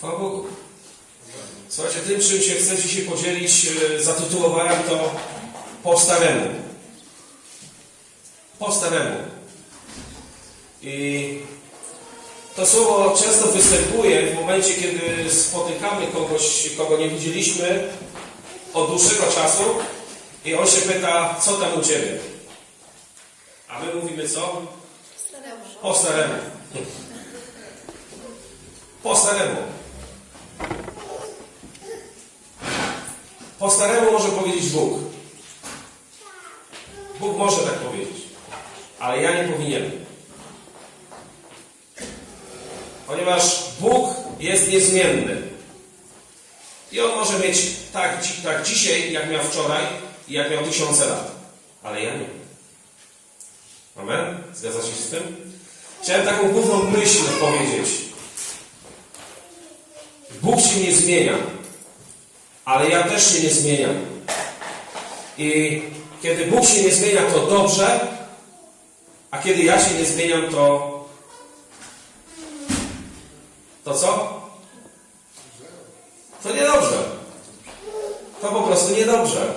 Chwała Bogu. Słuchajcie, tym, czym się chcę dzisiaj podzielić, e, zatytułowałem to po staremu. Po staremu. I to słowo często występuje w momencie, kiedy spotykamy kogoś, kogo nie widzieliśmy od dłuższego czasu i on się pyta, co tam u Ciebie? A my mówimy co? Po staremu. Po staremu. Po staremu może powiedzieć Bóg. Bóg może tak powiedzieć, ale ja nie powinienem. Ponieważ Bóg jest niezmienny. I On może mieć tak, tak dzisiaj, jak miał wczoraj i jak miał tysiące lat. Ale ja nie. Amen? Zgadza się z tym? Chciałem taką główną myśl powiedzieć. Bóg się nie zmienia, ale ja też się nie zmieniam. I kiedy Bóg się nie zmienia, to dobrze, a kiedy ja się nie zmieniam, to. To co? To niedobrze. To po prostu niedobrze.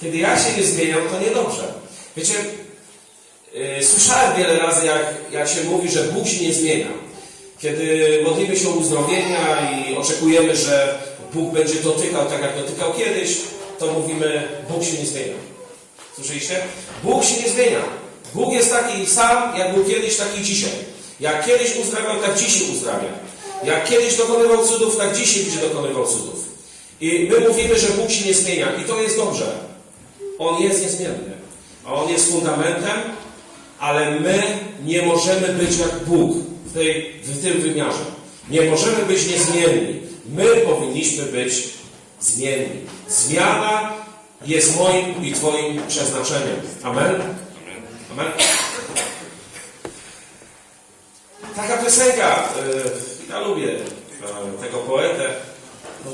Kiedy ja się nie zmieniam, to niedobrze. Wiecie, yy, słyszałem wiele razy, jak, jak się mówi, że Bóg się nie zmienia. Kiedy modlimy się o uzdrowienia i oczekujemy, że Bóg będzie dotykał tak, jak dotykał kiedyś, to mówimy, Bóg się nie zmienia. Słyszeliście? Bóg się nie zmienia. Bóg jest taki sam, jak był kiedyś, taki dzisiaj. Jak kiedyś uzdrawiał, tak dzisiaj uzdrawia. Jak kiedyś dokonywał cudów, tak dzisiaj będzie dokonywał cudów. I my mówimy, że Bóg się nie zmienia. I to jest dobrze. On jest niezmienny. On jest fundamentem, ale my nie możemy być jak Bóg tej, w tym wymiarze. Nie możemy być niezmienni. My powinniśmy być zmienni. Zmiana jest moim i Twoim przeznaczeniem. Amen? Amen? Taka piosenka, y, ja lubię y, tego poetę.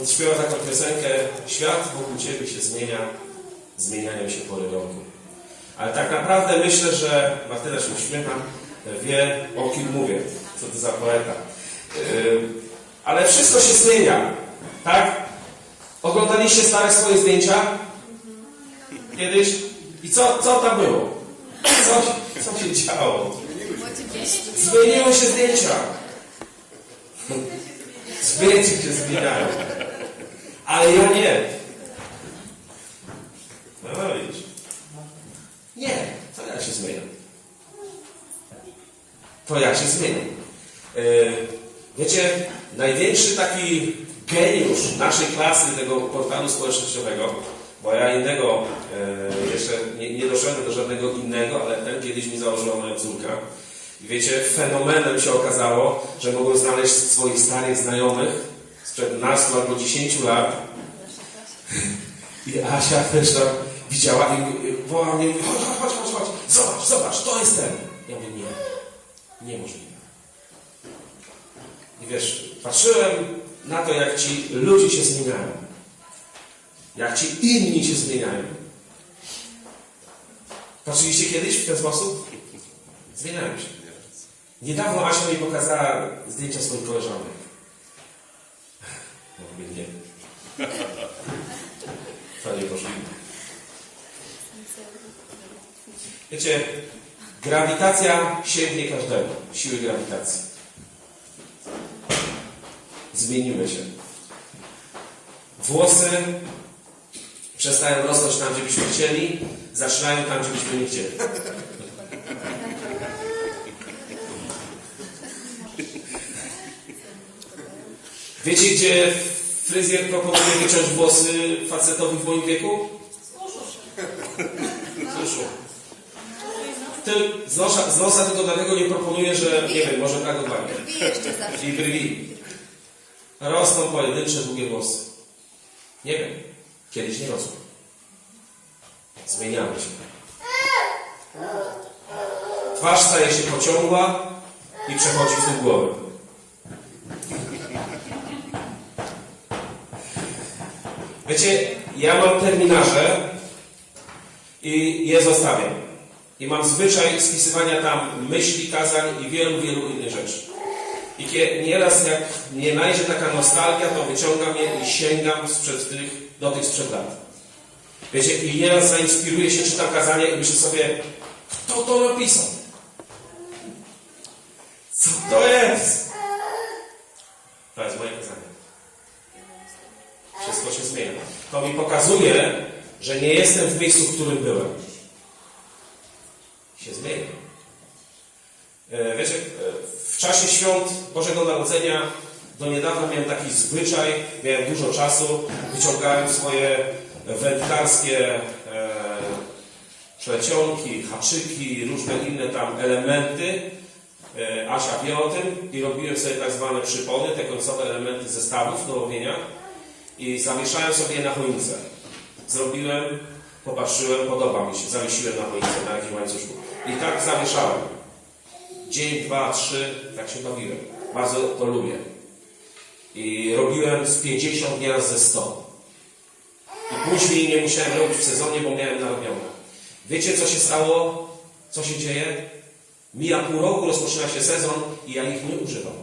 On śpiewa taką piosenkę Świat wokół Ciebie się zmienia, zmieniają się pory. Ale tak naprawdę myślę, że Martyna się uśmiecha, wie o kim mówię, co to za poeta. Y, Ale wszystko się zmienia, tak? Oglądaliście stare swoje zdjęcia? Kiedyś? I co, co tam było? Co, co się działo? Zmieniły się zdjęcia. Zdjęcia się zmieniają. Ale ja nie. No widzisz. Nie, to ja się zmieniam. To ja się zmieniam. Yy, Wiecie, największy taki geniusz naszej klasy, tego portalu społecznościowego, bo ja innego e, jeszcze nie, nie doszedłem do żadnego innego, ale ten kiedyś mi założyła moja córka. I wiecie, fenomenem się okazało, że mogłem znaleźć swoich starych znajomych sprzed nastu albo 10 lat. I Asia też tam widziała i wołała mnie, chodź, chodź, chodź, chodź, zobacz, zobacz, to jest ten. Ja mówię, nie, niemożliwe. I wiesz, patrzyłem na to, jak ci ludzie się zmieniają. Jak ci inni się zmieniają. Patrzyliście kiedyś w ten sposób? Zmieniają się. Niedawno Asia mi pokazała zdjęcia swoich koleżanek. Mówię, nie. To niemożliwe. Wiecie, grawitacja sięgnie każdego. Siły grawitacji. Zmienimy się. Włosy przestają rosnąć tam, gdzie byśmy chcieli, zaczynają tam, gdzie byśmy nie chcieli. Wiecie, gdzie fryzjer proponuje wyciąć włosy facetowi w moim wieku? Z uszu. Ty, z, nosa, z nosa tylko dlatego nie proponuję, że nie wiem, może tak odwagę. I brwi. Rosną pojedyncze, długie włosy. Nie wiem. Kiedyś nie rosły. Zmieniamy się. Twarz staje się pociągła i przechodzi w tył głowy. Wiecie, ja mam terminarze i je zostawiam. I mam zwyczaj spisywania tam myśli, kazań i wielu, wielu innych rzeczy. I nieraz jak mnie najdzie taka nostalgia, to wyciągam je i sięgam sprzed tych, do tych sprzed lat. Wiecie, i nieraz zainspiruję się, czytam kazania i myślę sobie, kto to napisał? Co to jest? To jest moje kazanie. Wszystko się zmienia. To mi pokazuje, że nie jestem w miejscu, w którym byłem. Się zmienia. E, Wiecie, e, czasie świąt Bożego Narodzenia do niedawna miałem taki zwyczaj, miałem dużo czasu, wyciągałem swoje wędkarskie e, haczyki, różne inne tam elementy. E, Asia wie o tym i robiłem sobie tak zwane przypony, te końcowe elementy zestawów do łowienia i zawieszałem sobie na choince. Zrobiłem, popatrzyłem, podoba mi się, zawiesiłem na choince, na jakimś łańcuszku. I tak zawieszałem. Dzień, dwa, trzy, tak się bawiłem. Bardzo to lubię. I robiłem z 50 nieraz ze 100. I później nie musiałem robić w sezonie, bo miałem narobione. Wiecie, co się stało? Co się dzieje? Mija pół roku, rozpoczyna się sezon i ja ich nie używam.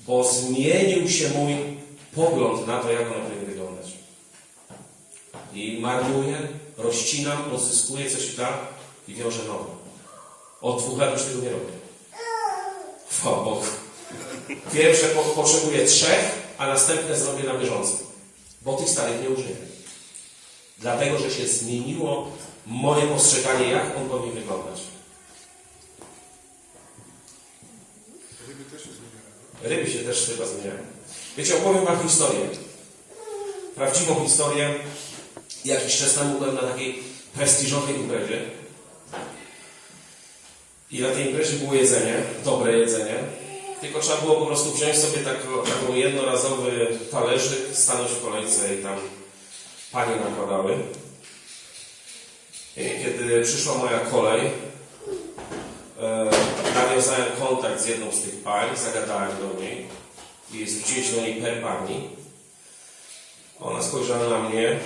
Bo zmienił się mój pogląd na to, jak one powinny wyglądać. I marnuję, rozcinam, odzyskuję coś da i wiążę nowe. Od dwóch lat już tego nie robię. Chwała Bogu. Pierwsze po, potrzebuję trzech, a następne zrobię na bieżąco. Bo tych starych nie użyję. Dlatego, że się zmieniło moje postrzeganie, jak on powinien wyglądać. Ryby też się zmieniają. Ryby się też chyba zmieniają. Wiecie, opowiem Wam historię. Prawdziwą historię. Jakiś czas temu byłem na takiej prestiżowej imprezie. I na tej imprezie było jedzenie, dobre jedzenie. Tylko trzeba było po prostu wziąć sobie taką, jednorazowy talerzyk, stanąć w kolejce i tam panie nakładały. I kiedy przyszła moja kolej, e, nawiązałem kontakt z jedną z tych pań, zagadałem do niej i zwróciłem się do niej per pani. Ona spojrzała na mnie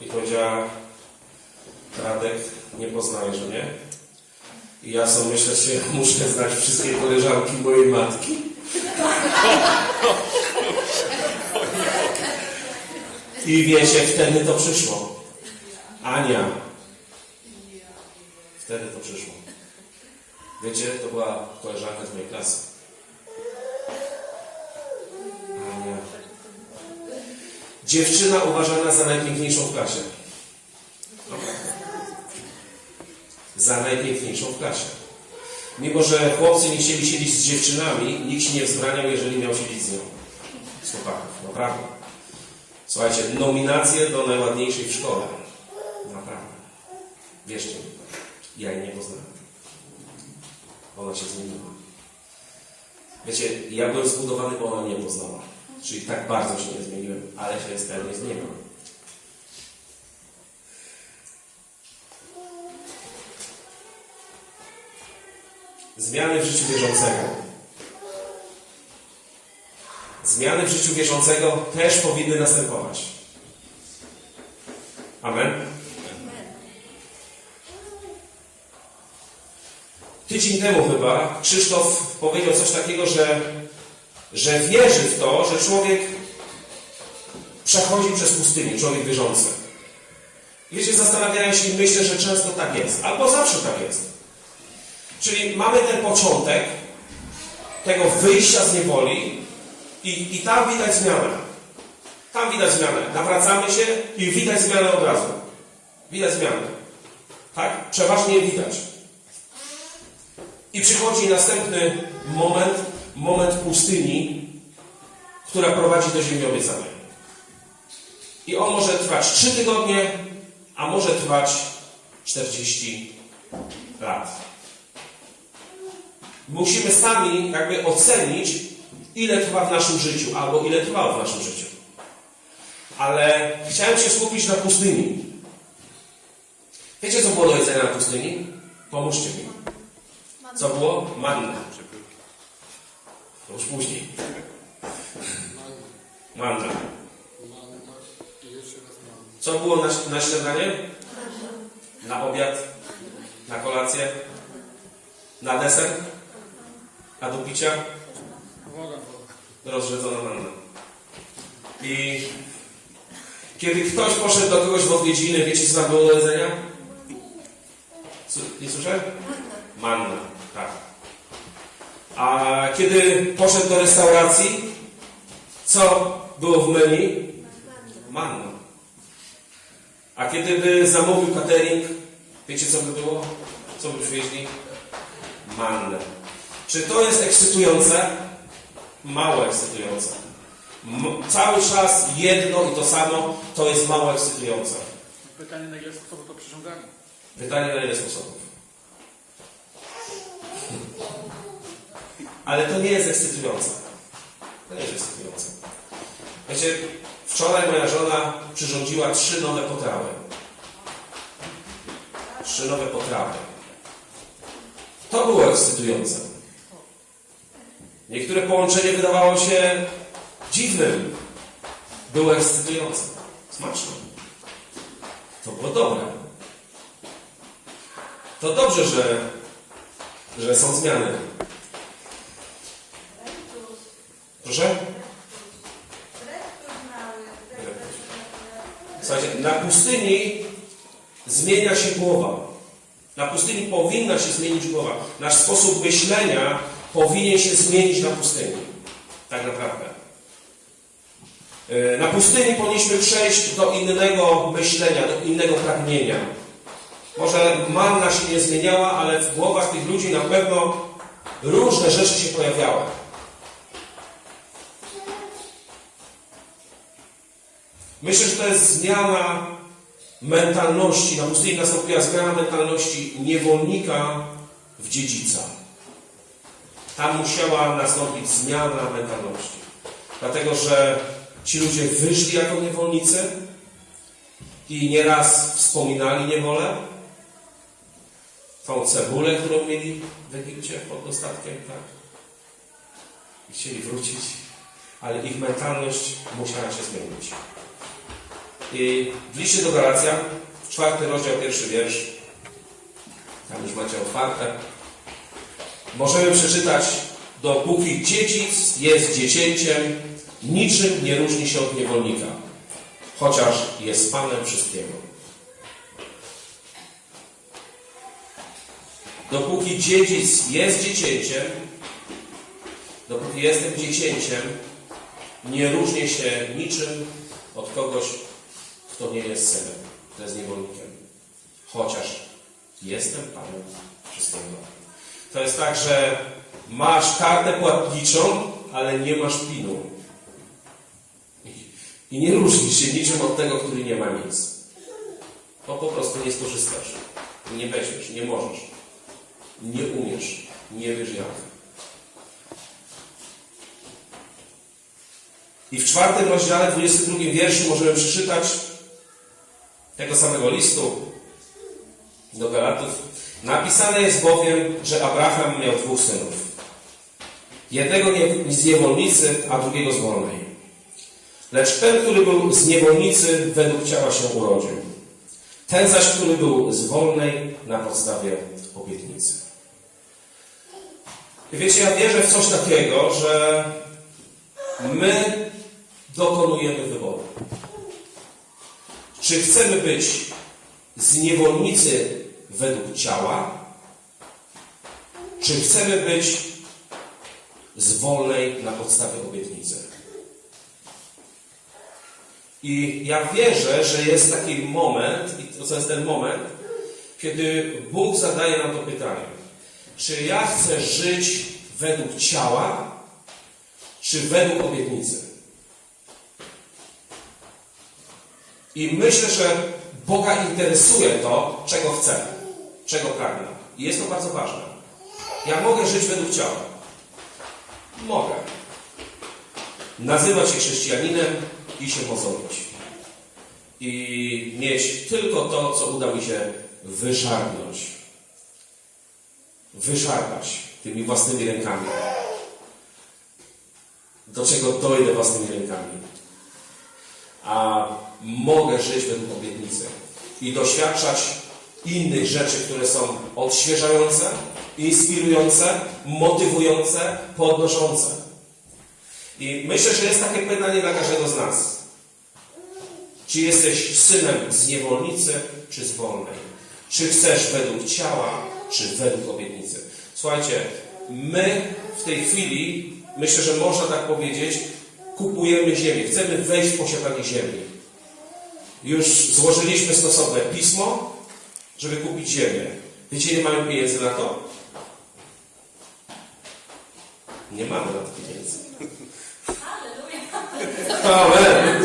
i powiedziała Radek, nie poznajesz mnie? I ja sobie myślę, że muszę znać wszystkie koleżanki mojej matki. I wiecie, wtedy to przyszło. Ania. Wtedy to przyszło. Wiecie, to była koleżanka z mojej klasy. Ania. Dziewczyna uważana za najpiękniejszą w klasie. Za najpiękniejszą w klasie. Mimo, że chłopcy nie chcieli siedzieć z dziewczynami, nikt się nie wzbraniał, jeżeli miał siedzieć z nią. Z chłopaków, naprawdę. Słuchajcie, nominacje do najładniejszej w szkole. Naprawdę. Wierzcie mi, ja jej nie poznałem. Ona się zmieniła. Wiecie, ja byłem zbudowany, bo ona mnie poznała. Czyli tak bardzo się nie zmieniłem, ale się sternie zmieniłem. Zmiany w życiu wierzącego. Zmiany w życiu wierzącego też powinny następować. Amen. Tydzień temu chyba Krzysztof powiedział coś takiego, że, że wierzy w to, że człowiek przechodzi przez pustynię, człowiek wierzący. Wiecie, zastanawiałem się i myślę, że często tak jest. Albo zawsze tak jest. Czyli mamy ten początek tego wyjścia z niewoli i, i tam widać zmianę. Tam widać zmianę. Nawracamy się i widać zmianę od razu. Widać zmianę. Tak? Przeważnie widać. I przychodzi następny moment, moment pustyni, która prowadzi do ziemi obiecanej. I on może trwać 3 tygodnie, a może trwać 40 lat. Musimy sami jakby ocenić, ile trwa w naszym życiu, albo ile trwało w naszym życiu. Ale chciałem się skupić na pustyni. Wiecie, co było do jedzenia na pustyni? Pomóżcie mi. Co było? Manna. To już później. Manna. Co było na, na śniadanie? Na obiad? Na kolację? Na deser? A do picia? rozrzedzona manna. I kiedy ktoś poszedł do kogoś w odwiedziny, wiecie co tam było do jedzenia? Nie słyszę? Manna, tak. A kiedy poszedł do restauracji, co było w menu? Manna. A kiedy by zamówił catering, wiecie co by było? Co by przywieźli? Mannę. Czy to jest ekscytujące? Mało ekscytujące. Cały czas jedno i to samo to jest mało ekscytujące. Pytanie, na ile sposobów to przyrządzali? Pytanie na ile sposobów. Ale to nie jest ekscytujące. To nie jest ekscytujące. Wiecie, wczoraj moja żona przyrządziła trzy nowe potrawy. Trzy nowe potrawy. To było ekscytujące. Niektóre połączenie wydawało się dziwnym. Było ekscytujące. Smaczne. To było dobre. To dobrze, że, że są zmiany. Proszę? Słuchajcie, na pustyni zmienia się głowa. Na pustyni powinna się zmienić głowa. Nasz sposób myślenia powinien się zmienić na pustyni. Tak naprawdę. Yy, Na pustyni powinniśmy przejść do innego myślenia, do innego pragnienia. Może manna się nie zmieniała, ale w głowach tych ludzi na pewno różne rzeczy się pojawiały. Myślę, że to jest zmiana mentalności. Na pustyni nastąpiła zmiana mentalności niewolnika w dziedzica. Tam musiała nastąpić zmiana mentalności. Dlatego, że ci ludzie wyszli jako niewolnicy i nieraz wspominali niewolę. Tą cebulę, którą mieli w Egipcie pod dostatkiem, tak? I chcieli wrócić, ale ich mentalność musiała się zmienić. I w liście do Galacjan, czwarty rozdział, pierwszy wiersz, tam już macie otwarte, możemy przeczytać, dopóki dziedzic jest dziecięciem, niczym nie różni się od niewolnika, chociaż jest Panem wszystkiego. Dopóki dziedzic jest dziecięciem, dopóki jestem dziecięciem, nie różnię się niczym od kogoś, kto nie jest synem, kto jest niewolnikiem. Chociaż jestem Panem wszystkiego. To jest tak, że masz kartę płatniczą, ale nie masz pinu. I- nie różnisz się niczym od tego, który nie ma nic. Bo po prostu nie skorzystasz. Nie weźmiesz, nie możesz. Nie umiesz. Nie wiesz jak. I w czwartym rozdziale, 22 wierszu możemy przeczytać tego samego listu do Galatów. Napisane jest bowiem, że Abraham miał dwóch synów. Jednego z niewolnicy, a drugiego z wolnej. Lecz ten, który był z niewolnicy, według ciała się urodził. Ten zaś, który był z wolnej, na podstawie obietnicy. I wiecie, ja wierzę w coś takiego, że my dokonujemy wyboru. Czy chcemy być z niewolnicy według ciała, czy chcemy być z wolnej na podstawie obietnicy. I ja wierzę, że jest taki moment, i to jest ten moment, kiedy Bóg zadaje nam to pytanie. Czy ja chcę żyć według ciała, czy według obietnicy? I myślę, że Boga interesuje to, czego chcę, czego pragnę. I jest to bardzo ważne. Ja mogę żyć według ciała. Mogę. Nazywać się chrześcijaninem i się mozolić. I mieć tylko to, co uda mi się wyszarpnąć. Wyszarpać tymi własnymi rękami. Do czego dojdę własnymi rękami. A mogę żyć według obietnicy i doświadczać innych rzeczy, które są odświeżające, inspirujące, motywujące, podnoszące. I myślę, że jest takie pytanie dla każdego z nas. Czy jesteś synem z niewolnicy, czy z wolnej? Czy chcesz według ciała, czy według obietnicy? Słuchajcie, my w tej chwili, myślę, że można tak powiedzieć, kupujemy ziemię. Chcemy wejść w posiadanie ziemi. Już złożyliśmy stosowne pismo, żeby kupić ziemię. Wiecie, nie mamy pieniędzy na to? Nie mamy na to pieniędzy. Amen.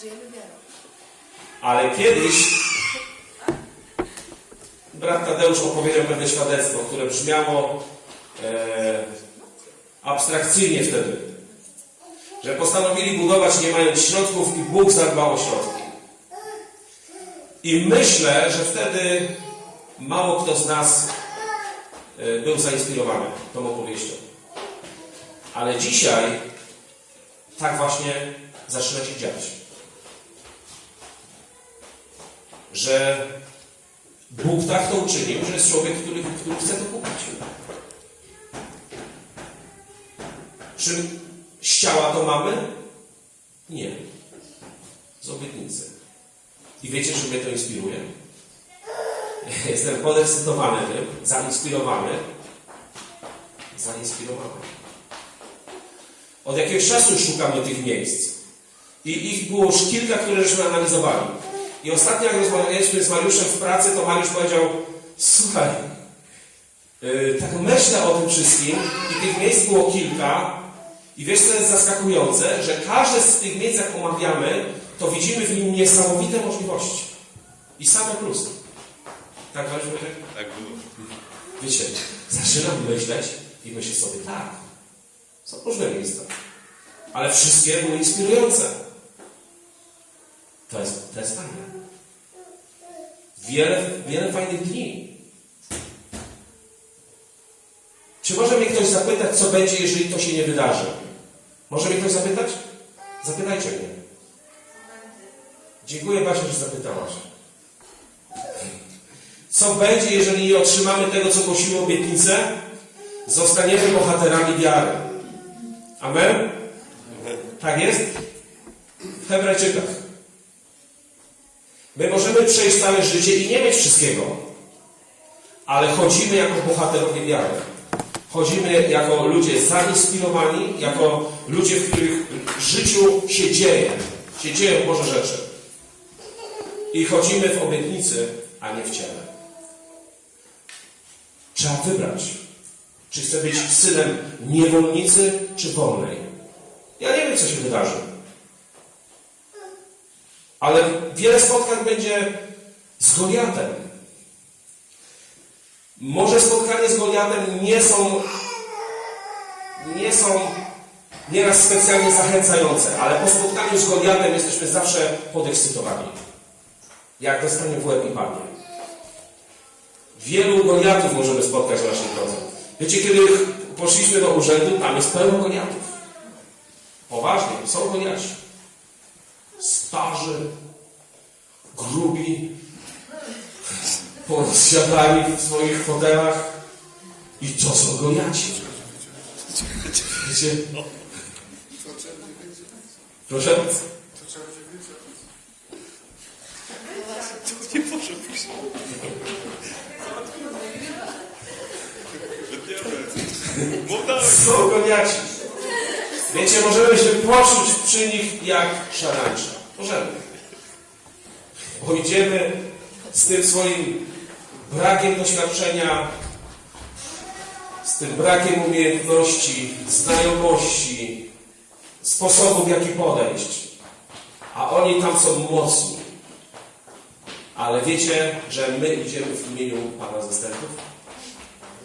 Żyjemy. Ale kiedyś brat Tadeusz opowiedział pewne świadectwo, które brzmiało e, abstrakcyjnie wtedy. Że postanowili budować nie mając środków i Bóg zadbał o środki. I myślę, że wtedy mało kto z nas e, był zainspirowany tą opowieścią. Ale dzisiaj tak właśnie zaczyna się dziać. że Bóg tak to uczynił, że jest człowiek, który, który chce to kupić. Czy z ciała to mamy? Nie. Z obietnicy. I wiecie, że mnie to inspiruje? Jestem podekscytowany tym, zainspirowany. Zainspirowany. Od jakiegoś czasu szukamy tych miejsc. I ich było już kilka, które żeśmy analizowali. I ostatnio, jak rozmawialiśmy z Mariuszem w pracy, to Mariusz powiedział: Słuchaj, yy, tak myślę o tym wszystkim, i tych miejsc było kilka. I wiesz, co jest zaskakujące, że każde z tych miejsc, jak omawiamy, to widzimy w nim niesamowite możliwości. I same plusy. Tak? Wojtek? Tak było. Wiecie, zaczynam myśleć i myślę sobie, tak, są różne miejsca, ale wszystkie były inspirujące. To jest, to jest fajne. Wiele, wiele fajnych dni. Czy może mnie ktoś zapytać, co będzie, jeżeli to się nie wydarzy? Może mnie ktoś zapytać? Zapytajcie mnie. Dziękuję Basia, że zapytałaś. Co będzie, jeżeli nie otrzymamy tego, co głosimy obietnicę? Zostaniemy bohaterami wiary. Amen? Tak jest? W Hebrajczykach. My możemy przejść całe życie i nie mieć wszystkiego, ale chodzimy jako bohaterowie wiary. Chodzimy jako ludzie zainspirowani, jako ludzie, w których życiu się dzieje, się dzieją Boże rzeczy. I chodzimy w obietnicy, a nie w ciele. Trzeba wybrać, czy chcę być synem niewolnicy, czy wolnej. Ja nie wiem, co się wydarzy. Ale wiele spotkań będzie z Goliatem. Może spotkania z Goliatem nie są, nie są nieraz specjalnie zachęcające, ale po spotkaniu z Goliatem jesteśmy zawsze podekscytowani. Jak dostanie w łeb i padnie. Wielu Goliatów możemy spotkać w naszej drodze. Wiecie, kiedy poszliśmy do urzędu, tam jest pełno Goliatów. Poważnie, są Goliaci. Starzy, grubi, porozsiadani w swoich fotelach. I to są Goliaci. Wiecie? Proszę? Nie może. Są Goliaci. Wiecie, możemy się poczuć przy nich jak szarańcza. Możemy. Bo idziemy z tym swoim brakiem doświadczenia, z tym brakiem umiejętności, znajomości, sposobu w jaki podejść. A oni tam są mocni. Ale wiecie, że my idziemy w imieniu Pana Zastępów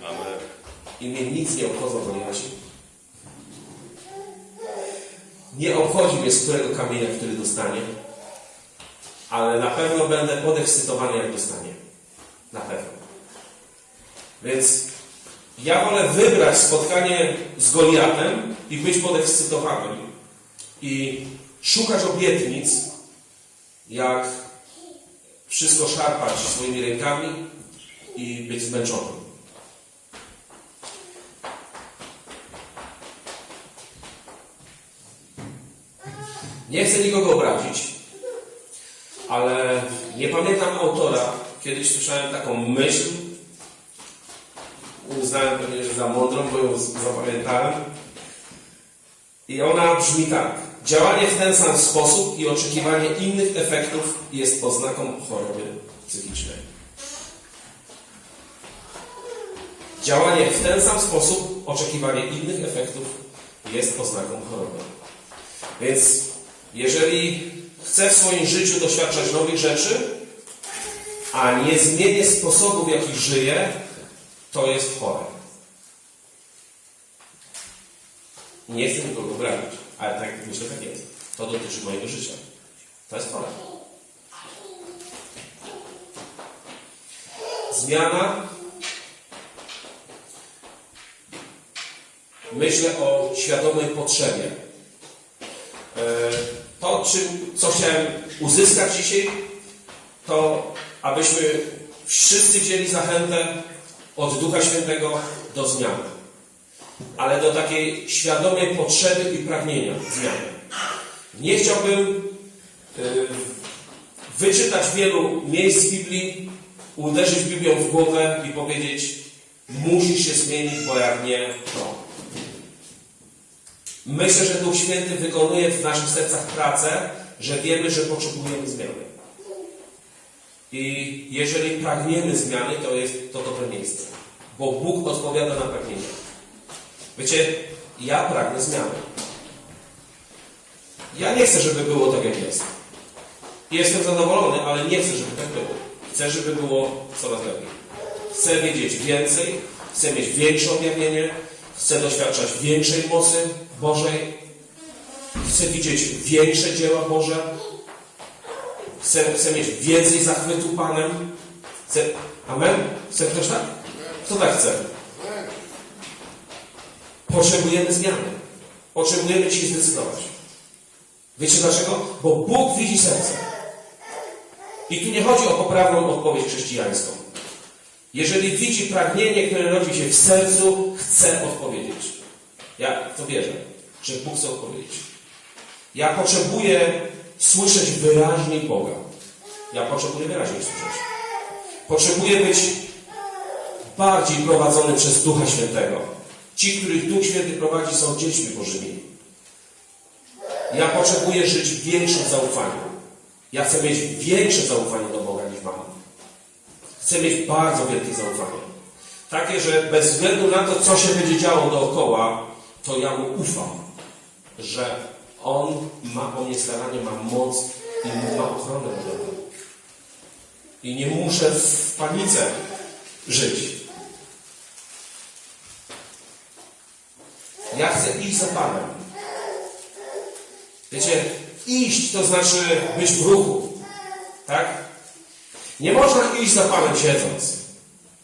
Amen. i mnie nic nie obchodzą Goliaci. Nie obchodzi mnie, z którego kamienia który dostanie, ale na pewno będę podekscytowany, jak dostanie. Na pewno. Więc ja wolę wybrać spotkanie z Goliatem i być podekscytowanym i szukać obietnic, jak wszystko szarpać swoimi rękami i być zmęczonym. Nie chcę nikogo obrazić, ale nie pamiętam autora, Kiedyś słyszałem taką myśl. Uznałem pewnie, że za mądrą, bo ją zapamiętałem. I ona brzmi tak. Działanie w ten sam sposób i oczekiwanie innych efektów jest oznaką choroby psychicznej. Działanie w ten sam sposób, oczekiwanie innych efektów jest oznaką choroby. Więc jeżeli chcę w swoim życiu doświadczać nowych rzeczy, a nie zmienię sposobu, w jaki żyję, to jest chore. Nie chcę nikogo obrazić, ale tak myślę, tak jest. To dotyczy mojego życia. To jest chore. Zmiana. Myślę o świadomej potrzebie. E, To, czym, co chciałem uzyskać dzisiaj, to abyśmy wszyscy wzięli zachętę od Ducha Świętego do zmiany. Ale do takiej świadomej potrzeby i pragnienia zmiany. Nie chciałbym y, wyczytać wielu miejsc Biblii, uderzyć Biblią w głowę i powiedzieć musisz się zmienić, bo jak nie, to. Myślę, że Duch Święty wykonuje w naszych sercach pracę, że wiemy, że potrzebujemy zmiany. I jeżeli pragniemy zmiany, to jest to dobre miejsce. Bo Bóg odpowiada na pragnienie. Wiecie, ja pragnę zmiany. Ja nie chcę, żeby było tak, jak jest. Jestem zadowolony, ale nie chcę, żeby tak było. Chcę, żeby było coraz lepiej. Chcę wiedzieć więcej, chcę mieć większe objawienie, chcę doświadczać większej mocy Bożej, chcę widzieć większe dzieła Boże, chcę, chcę mieć więcej zachwytu Panem. Chcę... Amen? Chce ktoś tak? Kto tak chce? Potrzebujemy zmiany. Potrzebujemy dzisiaj zdecydować. Wiecie dlaczego? Bo Bóg widzi serce. I tu nie chodzi o poprawną odpowiedź chrześcijańską. Jeżeli widzi pragnienie, które rodzi się w sercu, chce odpowiedzieć. Ja to wierzę, że Bóg chce odpowiedzieć. Ja potrzebuję słyszeć wyraźniej Boga. Ja potrzebuję wyraźniej słyszeć. Potrzebuję być bardziej prowadzony przez Ducha Świętego. Ci, których Duch Święty prowadzi, są dziećmi Bożymi. Ja potrzebuję żyć w większym zaufaniu. Ja chcę mieć większe zaufanie do Boga niż mam. Chcę mieć bardzo wielkie zaufanie. Takie, że bez względu na to, co się będzie działo dookoła, to ja mu ufam, że on ma o mnie staranie, ma moc i ma ochronę nade mną. I nie muszę w panice żyć. Ja chcę iść za Panem. Wiecie, iść to znaczy być w ruchu. Tak? Nie można iść za Panem siedząc.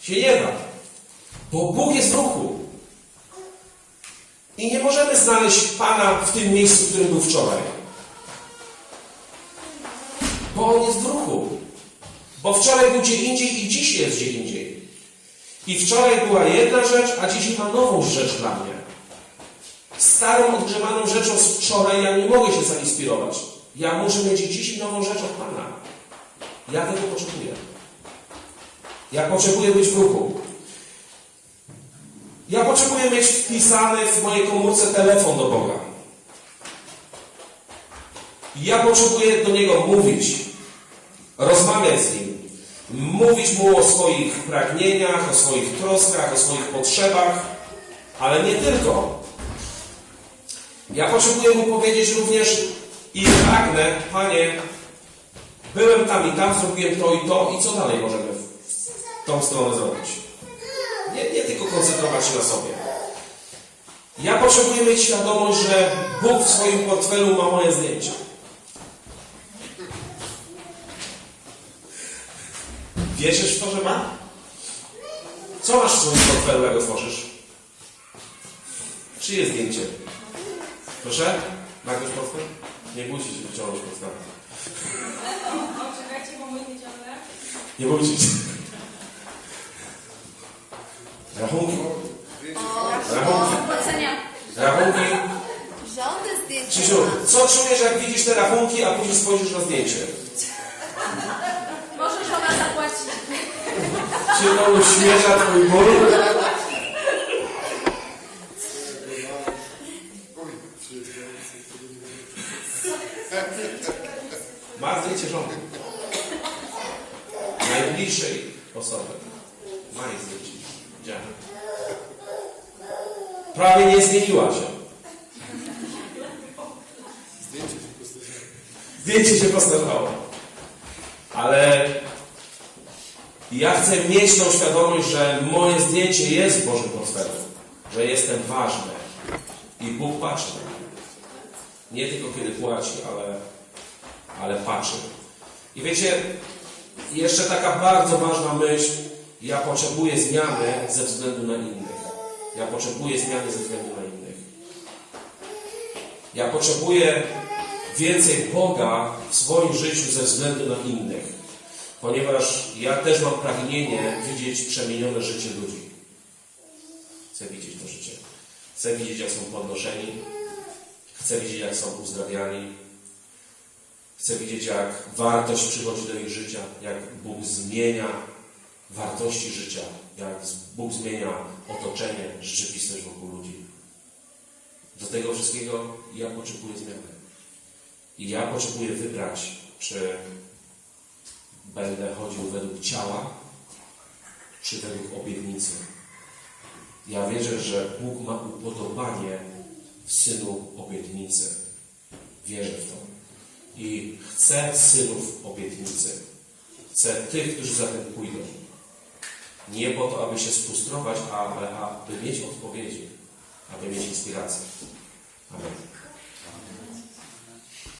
Się nie da. Bo Bóg jest w ruchu. I nie możemy znaleźć Pana w tym miejscu, w którym był wczoraj. Bo On jest w ruchu. Bo wczoraj był gdzie indziej i dziś jest gdzie indziej. I wczoraj była jedna rzecz, a dzisiaj ma nową rzecz dla mnie. Starą, odgrzewaną rzeczą z wczoraj ja nie mogę się zainspirować. Ja muszę mieć dziś nową rzecz od Pana. Ja tego potrzebuję. Ja potrzebuję być w ruchu. Ja potrzebuję mieć wpisany w mojej komórce telefon do Boga. Ja potrzebuję do Niego mówić, rozmawiać z Nim, mówić Mu o swoich pragnieniach, o swoich troskach, o swoich potrzebach, ale nie tylko. Ja potrzebuję Mu powiedzieć również i pragnę, Panie, byłem tam i tam, zrobiłem to i to i co dalej możemy w tą stronę zrobić. Nie, nie tylko koncentrować się na sobie. Ja potrzebuję mieć świadomość, że Bóg w swoim portfelu ma moje zdjęcia. Wierzysz w to, że ma? Co masz w swoim portfelu, jak otworzysz? Czyje zdjęcie? Proszę? Ma ktoś portfel? Nie się wyciągnąć portfela. Czekajcie, bo mój nie się. Rachunki. Rachunki. Rachunki. Krzysiu, co czujesz, jak widzisz te rachunki, a później spojrzysz na zdjęcie? Może żona zapłaci. Czy to uśmierza twój ból? Ma zdjęcie żony. Najbliższej osoby. Ma zdjęcie. Prawie nie zmieniła się. Zdjęcie się postarzało. Ale ja chcę mieć tą świadomość, że moje zdjęcie jest Bożym portfelu. Że jestem ważny. I Bóg patrzy. na mnie. Nie tylko kiedy płaci, ale, ale patrzy. I wiecie, jeszcze taka bardzo ważna myśl. Ja potrzebuję zmiany ze względu na innych. Ja potrzebuję zmiany ze względu na innych. Ja potrzebuję więcej Boga w swoim życiu ze względu na innych. Ponieważ ja też mam pragnienie widzieć przemienione życie ludzi. Chcę widzieć to życie. Chcę widzieć, jak są podnoszeni. Chcę widzieć, jak są uzdrawiani. Chcę widzieć, jak wartość przychodzi do ich życia, jak Bóg zmienia wartości życia, jak Bóg zmienia otoczenie, rzeczywistość wokół ludzi. Do tego wszystkiego ja potrzebuję zmiany. I ja potrzebuję wybrać, czy będę chodził według ciała, czy według obietnicy. Ja wierzę, że Bóg ma upodobanie w synu obietnicy. Wierzę w to. I chcę synów obietnicy. Chcę tych, którzy za tym pójdą. Nie po to, aby się sfrustrować, ale aby mieć odpowiedzi, aby mieć inspirację. Amen.